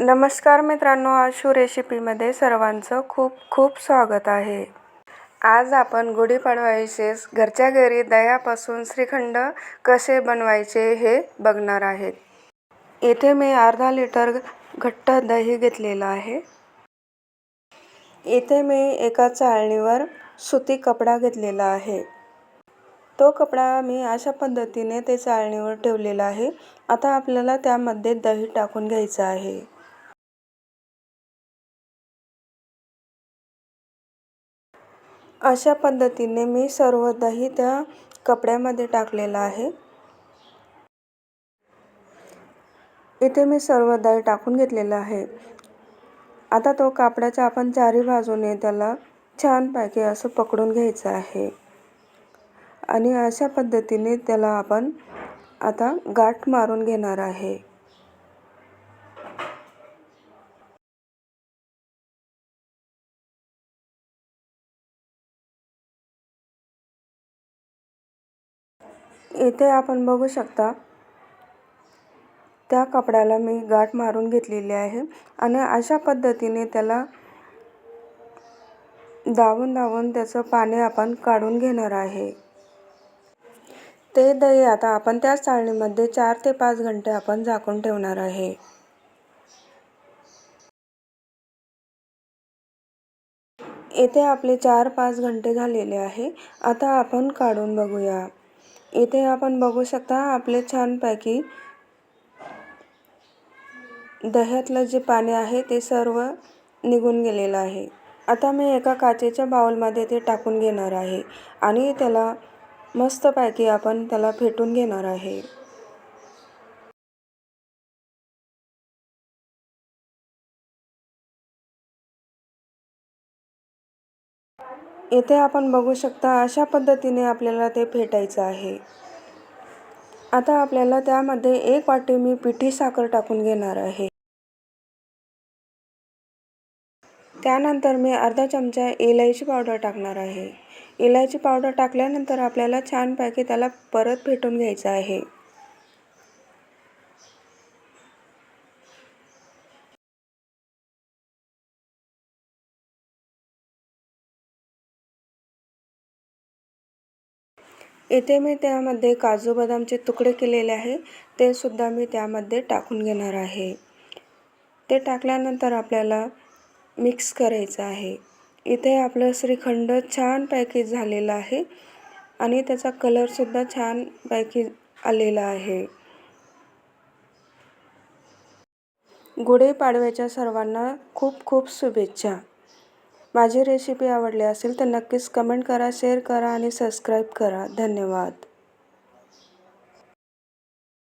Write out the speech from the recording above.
नमस्कार मित्रांनो आशू रेसिपीमध्ये सर्वांचं खूप खूप स्वागत आहे. आज आपण गुढीपाडवा विशेष घरच्या घरी दह्यापासून श्रीखंड कसे बनवायचे हे बघणार आहेत. इथे मी अर्धा लिटर घट्ट दही घेतलेलं आहे. इथे मी एका चाळणीवर सुती कपडा घेतलेला आहे. तो कपडा मी अशा पद्धतीने ते चाळणीवर ठेवलेला आहे. आता आपल्याला त्यामध्ये दही टाकून घ्यायचं आहे. अशा पद्धतीने मी सर्व दही त्या कपड्यामध्ये टाकलेलं आहे. इथे मी सर्व दही टाकून घेतलेलं आहे. आता तो कापडाच्या आपण चारी बाजूने त्याला छानपैकी असं पकडून घ्यायचं आहे. आणि अशा पद्धतीने त्याला आपण आता गाठ मारून घेणार आहे. इथे आपण बघू शकता त्या कपड्याला मी गाठ मारून घेतलेली आहे आणि अशा पद्धतीने त्याला दाबून दाबून त्याचं पाणी आपण काढून घेणार आहे. ते दही आता आपण त्या चाळणीमध्ये चार ते पाच घंटे आपण झाकून ठेवणार आहे. येथे आपले चार पाच घंटे झालेले आहे. आता आपण काढून बघूया. इथे आपण बघू शकता आपले छानपैकी दह्यातलं जे पाणी आहे ते सर्व निघून गेलेलं आहे. आता मी एका काचेच्या बाउलमध्ये ते टाकून घेणार आहे आणि त्याला मस्तपैकी आपण त्याला फेटून घेणार आहे. इथे आपण बघू शकता अशा पद्धतीने आपल्याला ते फेटायचं आहे. आता आपल्याला त्यामध्ये एक वाटी मी पिठी साखर टाकून घेणार आहे. त्यानंतर मी अर्धा चमचा इलायची पावडर टाकणार आहे. इलायची पावडर टाकल्यानंतर आपल्याला छानपैकी त्याला परत फेटून घ्यायचं आहे. इथे मी त्यामध्ये काजू बदामचे तुकडे केलेले आहे. ते सुद्धा मी त्यामध्ये टाकून घेणार आहे. ते टाकल्यानंतर आपल्याला मिक्स करायचं आहे. इथे आपलं श्रीखंड छानपैकी झालेलं आहे आणि त्याचा कलरसुद्धा छानपैकी आलेला आहे. गुढीपाडव्याच्या सर्वांना खूप खूप शुभेच्छा. माझी रेसिपी आवडली असेल तर नक्कीच कमेंट करा शेअर करा आणि सबस्क्राईब करा. धन्यवाद.